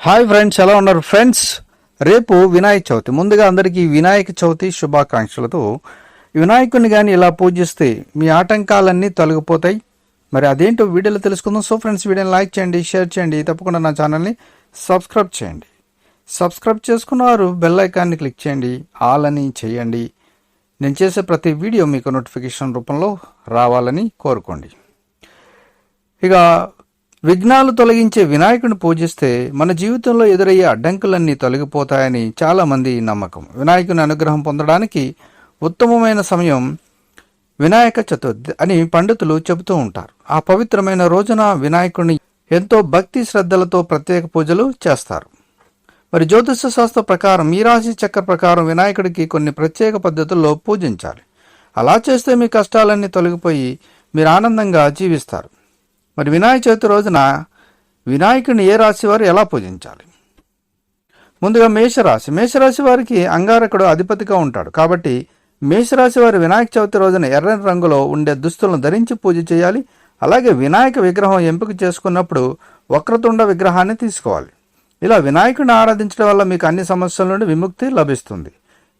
Hi friends ఎలా ఉన్నారు? Friends రేపు వినాయక చవితి. ముందుగా అందరికీ వినాయక చవితి శుభాకాంక్షలతో వినాయకుడిని కానీ ఇలా పూజిస్తే మీ ఆటంకాలన్నీ తొలగిపోతాయి. మరి అదేంటో వీడియోలో తెలుసుకుందాం. సో ఫ్రెండ్స్ వీడియోని లైక్ చేయండి షేర్ చేయండి తప్పకుండా నా ఛానల్ని సబ్స్క్రైబ్ చేయండి. సబ్స్క్రైబ్ చేసుకున్న వారు బెల్ ఐకాన్ని క్లిక్ చేయండి. ఆల్ అని చేయండి. నేను చేసే ప్రతి వీడియో మీకు నోటిఫికేషన్ రూపంలో రావాలని కోరుకోండి. ఇక విఘ్నాలు తొలగించే వినాయకుని పూజిస్తే మన జీవితంలో ఎదురయ్యే అడ్డంకులన్నీ తొలగిపోతాయని చాలామంది నమ్మకం. వినాయకుని అనుగ్రహం పొందడానికి ఉత్తమమైన సమయం వినాయక చతుర్థి అని పండితులు చెబుతూ ఉంటారు. ఆ పవిత్రమైన రోజున వినాయకుడిని ఎంతో భక్తి శ్రద్ధలతో ప్రత్యేక పూజలు చేస్తారు. మరి జ్యోతిష శాస్త్ర ప్రకారం ఈ రాశి చక్ర ప్రకారం వినాయకుడికి కొన్ని ప్రత్యేక పద్ధతుల్లో పూజించాలి. అలా చేస్తే మీ కష్టాలన్నీ తొలగిపోయి మీరు ఆనందంగా జీవిస్తారు. మరి వినాయక చవితి రోజున వినాయకుడిని ఏ రాశి వారు ఎలా పూజించాలి? ముందుగా మేషరాశి. మేషరాశి వారికి అంగారకుడు అధిపతిగా ఉంటాడు. కాబట్టి మేషరాశి వారి వినాయక చవితి రోజున ఎర్రని రంగులో ఉండే దుస్తులను ధరించి పూజ చేయాలి. అలాగే వినాయక విగ్రహం ఎంపిక చేసుకున్నప్పుడు వక్రతుండ విగ్రహాన్ని తీసుకోవాలి. ఇలా వినాయకుడిని ఆరాధించడం వల్ల మీకు అన్ని సమస్యల నుండి విముక్తి లభిస్తుంది.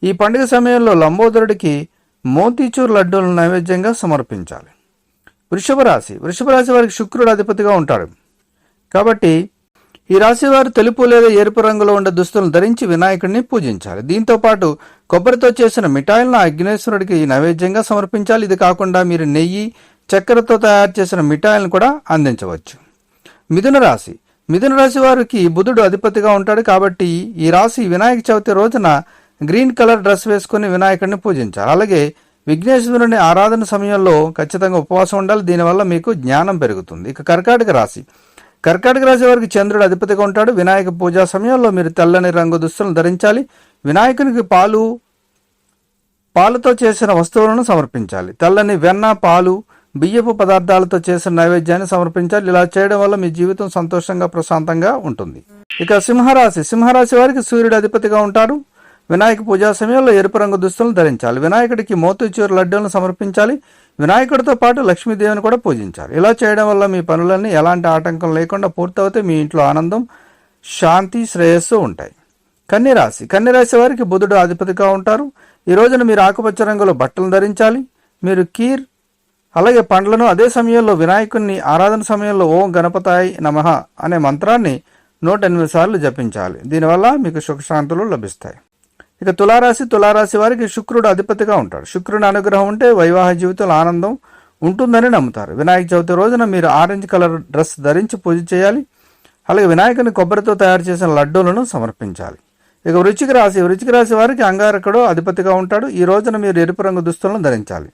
ఈ పండుగ సమయంలో లంబోదరుడికి మోతీచూర్ లడ్డూలను నైవేద్యంగా సమర్పించాలి. వృషభ రాశి. వృషభ రాశి వారికి శుక్రుడు అధిపతిగా ఉంటాడు. కాబట్టి ఈ రాశి వారు తెలుపు లేదా ఎరుపు రంగులో ఉండే దుస్తులను ధరించి వినాయకుడిని పూజించాలి. దీంతో పాటు కొబ్బరితో చేసిన మిఠాయిలను అగ్నేశ్వరుడికి నైవేద్యంగా సమర్పించాలి. ఇది కాకుండా మీరు నెయ్యి చక్కెరతో తయారు చేసిన మిఠాయిలను కూడా అందించవచ్చు. మిథున రాశి. మిథున రాశి వారికి బుధుడు అధిపతిగా ఉంటాడు కాబట్టి ఈ రాశి వినాయక చవితి రోజున గ్రీన్ కలర్ డ్రెస్ వేసుకుని వినాయకుడిని పూజించాలి. అలాగే విఘ్నేశ్వరుని ఆరాధన సమయంలో ఖచ్చితంగా ఉపవాసం ఉండాలి. దీనివల్ల మీకు జ్ఞానం పెరుగుతుంది. ఇక కర్కాటక రాశి. కర్కాటక రాశి వారికి చంద్రుడు అధిపతిగా ఉంటాడు. వినాయక పూజా సమయంలో మీరు తెల్లని రంగు దుస్తులను ధరించాలి. వినాయకునికి పాలు పాలతో చేసిన వస్తువులను సమర్పించాలి. తెల్లని వెన్న పాలు బియ్యపు పదార్థాలతో చేసిన నైవేద్యాన్ని సమర్పించాలి. ఇలా చేయడం వల్ల మీ జీవితం సంతోషంగా ప్రశాంతంగా ఉంటుంది. ఇక సింహరాశి. సింహరాశి వారికి సూర్యుడు అధిపతిగా ఉంటాడు వినాయక పూజా సమయంలో ఎరుపు రంగు దుస్తులను ధరించాలి. వినాయకుడికి మోతుచూరు లడ్డూలను సమర్పించాలి. వినాయకుడితో పాటు లక్ష్మీదేవిని కూడా పూజించాలి. ఇలా చేయడం వల్ల మీ పనులన్నీ ఎలాంటి ఆటంకం లేకుండా పూర్తవుతే మీ ఇంట్లో ఆనందం శాంతి శ్రేయస్సు ఉంటాయి. కన్యరాశి. కన్యరాశి వారికి బుధుడు అధిపతిగా ఉంటారు. ఈ రోజున మీరు ఆకుపచ్చ రంగులో బట్టలు ధరించాలి. మీరు కీర్ అలాగే పండ్లను అదే సమయంలో వినాయకుణ్ణి ఆరాధన సమయంలో ఓం గణపతాయి నమః అనే మంత్రాన్ని నూట ఎనిమిది సార్లు జపించాలి. దీనివల్ల మీకు సుఖశాంతులు లభిస్తాయి. ఇక తులారాశి తులారాశి వారికి శుక్రుడు అధిపతిగా ఉంటాడు. శుక్రుని అనుగ్రహం ఉంటే వైవాహ జీవితంలో ఆనందం ఉంటుందని నమ్ముతారు. వినాయక చవితి రోజున మీరు ఆరెంజ్ కలర్ డ్రెస్ ధరించి పూజ చేయాలి. అలాగే వినాయకుని కొబ్బరితో తయారు చేసిన లడ్డూలను సమర్పించాలి. ఇక వృచ్చిక రాశి వృచ్చిక రాశి వారికి అంగారకుడు అధిపతిగా ఉంటాడు. ఈ రోజున మీరు ఎరుపు రంగు దుస్తులను ధరించాలి.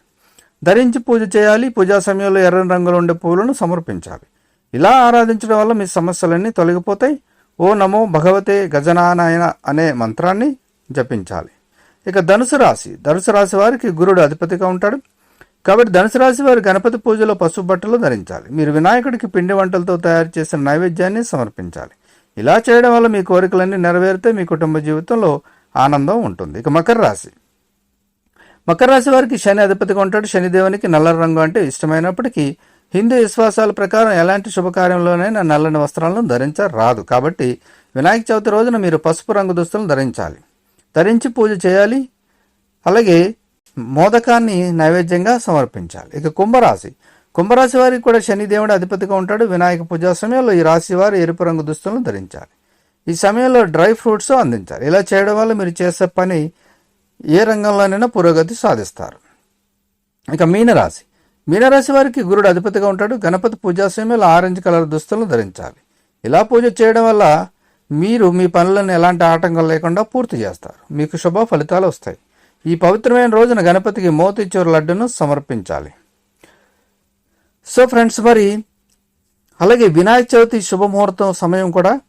ధరించి పూజ చేయాలి పూజా సమయంలో ఎర్రని రంగులో ఉండే పూలను సమర్పించాలి. ఇలా ఆరాధించడం వల్ల మీ సమస్యలన్నీ తొలగిపోతాయి. ఓ నమో భగవతే గజనానాయన అనే మంత్రాన్ని జపించాలి. ఇక ధనుసు రాశి. ధనుసు రాశి వారికి గురుడు అధిపతిగా ఉంటాడు. కాబట్టి ధనుసు రాశి వారి గణపతి పూజలో పసుపు బట్టలు ధరించాలి. మీరు వినాయకుడికి పిండి వంటలతో తయారు చేసిన నైవేద్యాన్ని సమర్పించాలి. ఇలా చేయడం వల్ల మీ కోరికలన్నీ నెరవేరితే మీ కుటుంబ జీవితంలో ఆనందం ఉంటుంది. ఇక మకర రాశి. మకర రాశి వారికి శని అధిపతిగా ఉంటాడు. శనిదేవునికి నల్ల రంగు అంటే ఇష్టమైనప్పటికీ హిందూ విశ్వాసాల ప్రకారం ఎలాంటి శుభకార్యంలోనైనా నల్లని వస్త్రాలను ధరించరాదు. కాబట్టి వినాయక చవితి రోజున మీరు పసుపు రంగు దుస్తులను ధరించాలి. ధరించి పూజ చేయాలి. అలాగే మోదకాన్ని నైవేద్యంగా సమర్పించాలి. ఇక కుంభరాశి. కుంభరాశి వారికి కూడా శనిదేవుడు అధిపతిగా ఉంటాడు. వినాయక పూజా సమయంలో ఈ రాశి వారు ఎరుపు రంగు దుస్తులను ధరించాలి. ఈ సమయంలో డ్రై ఫ్రూట్స్ అందించాలి. ఇలా చేయడం వల్ల మీరు చేసే పని ఏ రంగంలోనైనా పురోగతి సాధిస్తారు. ఇక మీనరాశి. మీనరాశి వారికి గురుడు అధిపతిగా ఉంటాడు. గణపతి పూజా సమయంలో ఆరెంజ్ కలర్ దుస్తులను ధరించాలి. ఇలా పూజ చేయడం వల్ల మీరు మీ పనులను ఎలాంటి ఆటంకం లేకుండా పూర్తి చేస్తారు. మీకు శుభ ఫలితాలు వస్తాయి. ఈ పవిత్రమైన రోజున గణపతికి మోతిచూరు లడ్డును సమర్పించాలి. సో ఫ్రెండ్స్ మరి అలాగే వినాయక చవితి శుభముహూర్తం సమయం కూడా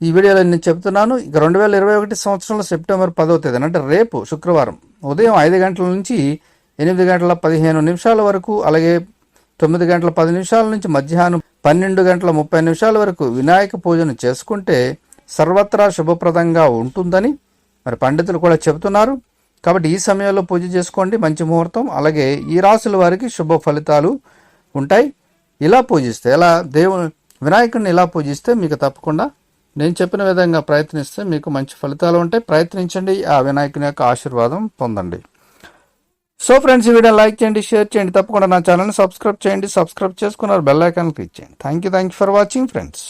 ఈ వీడియోలో నేను చెప్తున్నాను ఇక రెండు వేల ఇరవై ఒకటి సంవత్సరంలో సెప్టెంబర్ పదవ తేదీన అంటే రేపు శుక్రవారం ఉదయం ఐదు గంటల నుంచి ఎనిమిది గంటల పదిహేను నిమిషాల వరకు అలాగే తొమ్మిది గంటల పది నిమిషాల నుంచి మధ్యాహ్నం పన్నెండు గంటల ముప్పై నిమిషాల వరకు వినాయక పూజను చేసుకుంటే సర్వత్రా శుభప్రదంగా ఉంటుందని మరి పండితులు కూడా చెబుతున్నారు. కాబట్టి ఈ సమయంలో పూజ చేసుకోండి మంచి ముహూర్తం అలాగే ఈ రాసుల వారికి శుభ ఫలితాలు ఉంటాయి. ఇలా పూజిస్తే ఎలా దేవుని వినాయకుడిని ఇలా పూజిస్తే మీకు తప్పకుండా నేను చెప్పిన విధంగా ప్రయత్నిస్తే మీకు మంచి ఫలితాలు ఉంటాయి. ప్రయత్నించండి. ఆ వినాయకుని యొక్క ఆశీర్వాదం పొందండి. సో ఫ్రెండ్స్ ఈ వీడియో లైక్ చేయండి షేర్ చేయండి. తప్పకుండా నా ఛానల్ని సబ్స్క్రైబ్ చేయండి. సబ్స్క్రైబ్ చేసుకున్నారు బెల్ ఐకాన్ క్లిక్ చేయండి. Thank you thank you for watching friends